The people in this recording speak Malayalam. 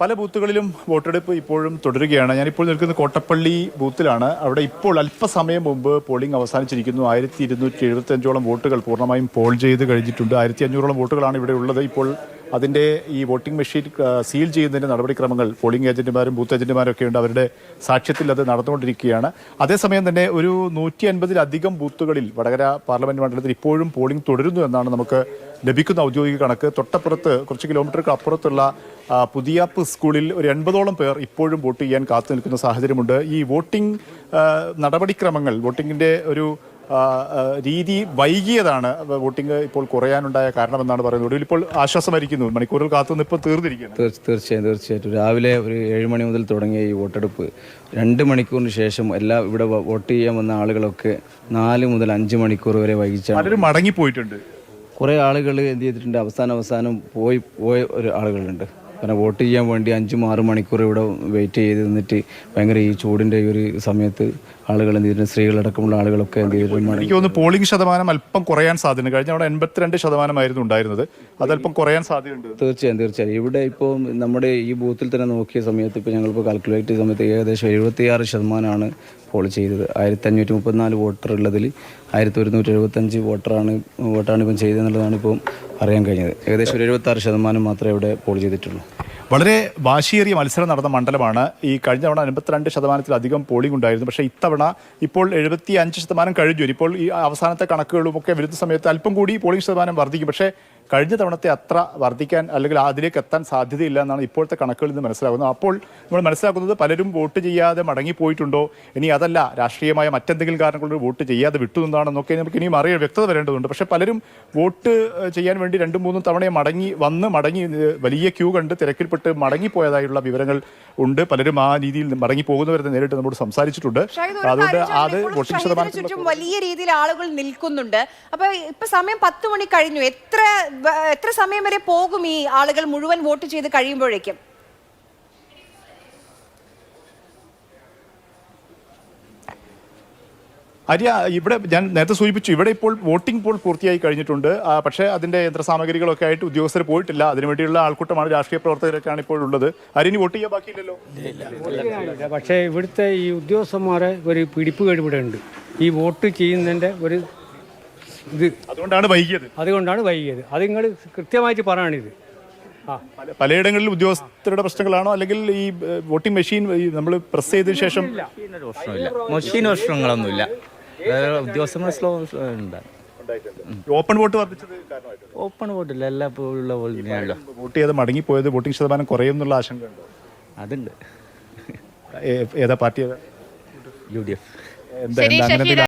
പല ബൂത്തുകളിലും വോട്ടെടുപ്പ് ഇപ്പോഴും തുടരുകയാണ്. ഞാനിപ്പോൾ നിൽക്കുന്ന കോട്ടപ്പള്ളി ബൂത്തിലാണ്. അവിടെ ഇപ്പോൾ അല്പസമയം മുമ്പ് പോളിംഗ് അവസാനിച്ചിരിക്കുന്നു. ആയിരത്തി ഇരുന്നൂറ്റി എഴുപത്തി അഞ്ചോളം വോട്ടുകൾ പൂർണമായും പോൾ ചെയ്ത് കഴിഞ്ഞിട്ടുണ്ട്. ആയിരത്തി അഞ്ഞൂറോളം വോട്ടുകളാണ് ഇവിടെ ഉള്ളത്. ഇപ്പോൾ അതിന്റെ ഈ വോട്ടിംഗ് മെഷീൻ സീൽ ചെയ്യുന്നതിന്റെ നടപടിക്രമങ്ങൾ പോളിംഗ് ഏജന്റുമാരും ബൂത്ത് ഏജന്റുമാരും ഒക്കെ ഉണ്ട്. അവരുടെ സാക്ഷ്യത്തിൽ അത് നടന്നുകൊണ്ടിരിക്കുകയാണ്. അതേസമയം തന്നെ ഒരു നൂറ്റി അൻപതിലധികം ബൂത്തുകളിൽ വടകര പാർലമെന്റ് മണ്ഡലത്തിൽ ഇപ്പോഴും പോളിംഗ് തുടരുന്നു എന്നാണ് നമുക്ക് ലഭിക്കുന്ന ഔദ്യോഗിക കണക്ക്. തൊട്ടപ്പുറത്ത് കുറച്ച് കിലോമീറ്റർക്ക് അപ്പുറത്തുള്ള പുതിയാപ്പ് സ്കൂളിൽ ഒരു എൺപതോളം പേർ ഇപ്പോഴും വോട്ട് ചെയ്യാൻ കാത്തു നിൽക്കുന്ന സാഹചര്യമുണ്ട്. ഈ വോട്ടിംഗ് നടപടിക്രമങ്ങൾ വോട്ടിങ്ങിന്റെ ഒരു രീതി വൈകിയതാണ് വോട്ടിംഗ് ഇപ്പോൾ കുറയാനുണ്ടായ കാരണമെന്നാണ് പറയുന്നത്. ഒടുവിൽ ഇപ്പോൾ ആശ്വാസമായിരിക്കുന്നു മണിക്കൂറിൽ കാത്തു ഇപ്പോൾ തീർന്നിരിക്കുകയാണ് തീർച്ച- തീർച്ചയായും തീർച്ചയായിട്ടും. രാവിലെ ഒരു ഏഴ് മണി മുതൽ തുടങ്ങിയ ഈ വോട്ടെടുപ്പ് രണ്ട് മണിക്കൂറിന് ശേഷം എല്ലാ ഇവിടെ വോട്ട് ചെയ്യാൻ വന്ന ആളുകളൊക്കെ നാല് മുതൽ അഞ്ച് മണിക്കൂർ വരെ വൈകിച്ചാണ്. പലരും മടങ്ങിപ്പോയിട്ടുണ്ട്. കുറേ ആളുകൾ എന്ത് ചെയ്തിട്ടുണ്ട്? അവസാനം അവസാനം പോയി പോയ ഒരു ആളുകളുണ്ട്. കാരണം വോട്ട് ചെയ്യാൻ വേണ്ടി അഞ്ചും ആറ് മണിക്കൂർ ഇവിടെ വെയിറ്റ് ചെയ്ത് നിന്നിട്ട് ഭയങ്കര ഈ ചൂടിന്റെ ഈ ഒരു സമയത്ത് ആളുകൾ എന്ത് ചെയ്തിട്ടുണ്ട് സ്ത്രീകളടക്കമുള്ള ആളുകളൊക്കെ എന്ത് ചെയ്തിട്ടുണ്ട് എനിക്ക് തോന്നുന്നു പോളിംഗ് ശതമാനം അല്പം കുറയാൻ സാധ്യത കഴിഞ്ഞ അവിടെ എൺപത്തിരണ്ട് ശതമാനമായിരുന്നു ഉണ്ടായിരുന്നത്. അതല്പം കുറയാൻ സാധ്യതയുണ്ട്. തീർച്ചയായും തീർച്ചയായും. ഇവിടെ ഇപ്പോൾ നമ്മുടെ ഈ ബൂത്തിൽ തന്നെ നോക്കിയ സമയത്ത് ഇപ്പോൾ ഞങ്ങളിപ്പോൾ കാൽക്കുലേറ്റ് ചെയ്ത സമയത്ത് ഏകദേശം എഴുപത്തിയാറ് ശതമാനമാണ് പോൾ ചെയ്തത്. ആയിരത്തി അഞ്ഞൂറ്റി മുപ്പത്തിനാല് വോട്ടർ ഉള്ളതിൽ ആയിരത്തി ഒരുന്നൂറ്റി എഴുപത്തഞ്ച് വോട്ടറാണ് വോട്ടാണ് ഇപ്പം ചെയ്തതെന്നുള്ളതാണ് ഇപ്പം അറിയാൻ കഴിഞ്ഞത്. ഏകദേശം ഒരു എഴുപത്താറ് ശതമാനം മാത്രമേ ഇവിടെ പോൾ ചെയ്തിട്ടുള്ളൂ. വളരെ വാശിയേറിയ മത്സരം നടന്ന മണ്ഡലമാണ്. ഈ കഴിഞ്ഞ തവണ അൻപത്തിരണ്ട് ശതമാനത്തിലധികം പോളിംഗ് ഉണ്ടായിരുന്നു. പക്ഷേ ഇത്തവണ ഇപ്പോൾ എഴുപത്തി അഞ്ച് ശതമാനം കഴിഞ്ഞു. ഇപ്പോൾ ഈ അവസാനത്തെ കണക്കുകളും ഒക്കെ വരുന്ന സമയത്ത് അല്പം കൂടി പോളിംഗ് ശതമാനം വർദ്ധിക്കും. പക്ഷേ കഴിഞ്ഞ തവണത്തെ അത്ര വർദ്ധിക്കാൻ അല്ലെങ്കിൽ അതിലേക്ക് എത്താൻ സാധ്യതയില്ല എന്നാണ് ഇപ്പോഴത്തെ കണക്കുകളിൽ നിന്ന് മനസ്സിലാകുന്നത്. അപ്പോൾ നമ്മൾ മനസ്സിലാക്കുന്നത് പലരും വോട്ട് ചെയ്യാതെ മടങ്ങിപ്പോയിട്ടുണ്ടോ? ഇനി അതല്ല രാഷ്ട്രീയമായ മറ്റെന്തെങ്കിലും കാരണം കൊണ്ട് വോട്ട് ചെയ്യാതെ വിട്ടു നിന്നാണെന്നൊക്കെ നമുക്ക് ഇനിയും അറിയാൻ വ്യക്തത വരേണ്ടതുണ്ട്. പക്ഷേ പലരും വോട്ട് ചെയ്യാൻ വേണ്ടി രണ്ടും മൂന്നും തവണ മടങ്ങി വന്ന് മടങ്ങി വലിയ ക്യൂ കണ്ട് തിരക്കിൽപ്പെട്ട് മടങ്ങിപ്പോയതായുള്ള വിവരങ്ങൾ ഉണ്ട്. പലരും ആ രീതിയിൽ മടങ്ങി പോകുന്നവരെ നേരിട്ട് നമ്മോട് സംസാരിച്ചിട്ടുണ്ട്. അതുകൊണ്ട് അത് വോട്ടിംഗ് ശതമാനം വലിയ രീതിയിൽ ആളുകൾ നിൽക്കുന്നുണ്ട്. അപ്പൊ ഇപ്പൊ സമയം പത്ത് മണി കഴിഞ്ഞു. എത്ര എത്ര സമയം വരെ പോകും ഈ ആളുകൾ മുഴുവൻ വോട്ട് ചെയ്ത് കഴിയുമ്പോഴേക്കും? അരിയ ഇവിടെ ഞാൻ നേരത്തെ സൂചിപ്പിച്ചു ഇവിടെ ഇപ്പോൾ വോട്ടിംഗ് പോൾ പൂർത്തിയായി കഴിഞ്ഞിട്ടുണ്ട്. പക്ഷേ അതിന്റെ യന്ത്രസാമഗ്രികളൊക്കെ ആയിട്ട് ഉദ്യോഗസ്ഥർ പോയിട്ടില്ല. അതിനുവേണ്ടിയുള്ള ആൾക്കൂട്ടമാണ് രാഷ്ട്രീയ പ്രവർത്തകരൊക്കെയാണ് ഇപ്പോൾ ഉള്ളത്. അരിനി വോട്ട് ചെയ്യാൻ ബാക്കിയില്ലല്ലോ? ഇല്ല. പക്ഷേ ഇവിടുത്തെ ഈ ഉദ്യോഗസ്ഥന്മാരെ ഒരു പിടിപ്പ് കഴിവിടെ ഉണ്ട്. ഈ വോട്ട് ചെയ്യുന്നതിന്റെ ഒരു ഇത്. അതുകൊണ്ടാണ് വൈകിയത്. അതുകൊണ്ടാണ് വൈകിയത്. അത് നിങ്ങൾ കൃത്യമായിട്ട് പറയാണിത്. പലയിടങ്ങളിൽ പലയിടങ്ങളിലും ഉദ്യോഗസ്ഥരുടെ പ്രശ്നങ്ങളാണോ? അല്ലെങ്കിൽ ഈ വോട്ടിംഗ് മെഷീൻ നമ്മൾ പ്രസ് ചെയ്തതിനു ശേഷം മെഷീൻ പ്രശ്നങ്ങളൊന്നുമില്ല. ഉദ്യോഗസ്ഥന്മാർ സ്ലോ ഉണ്ട്. ഓപ്പൺ വോട്ട് വർദ്ധിച്ചത് ഓപ്പൺ വോട്ടില്ല എല്ലാ ഉള്ള പോലെ തന്നെയാണല്ലോ വോട്ട് ചെയ്ത് മടങ്ങിപ്പോയത് വോട്ടിംഗ് ശതമാനം കുറയും എന്നുള്ള ആശങ്ക ഉണ്ടോ? അതുണ്ട്. ഏതാ പാർട്ടി ഏതാ? യു ഡി എഫ്. എന്താ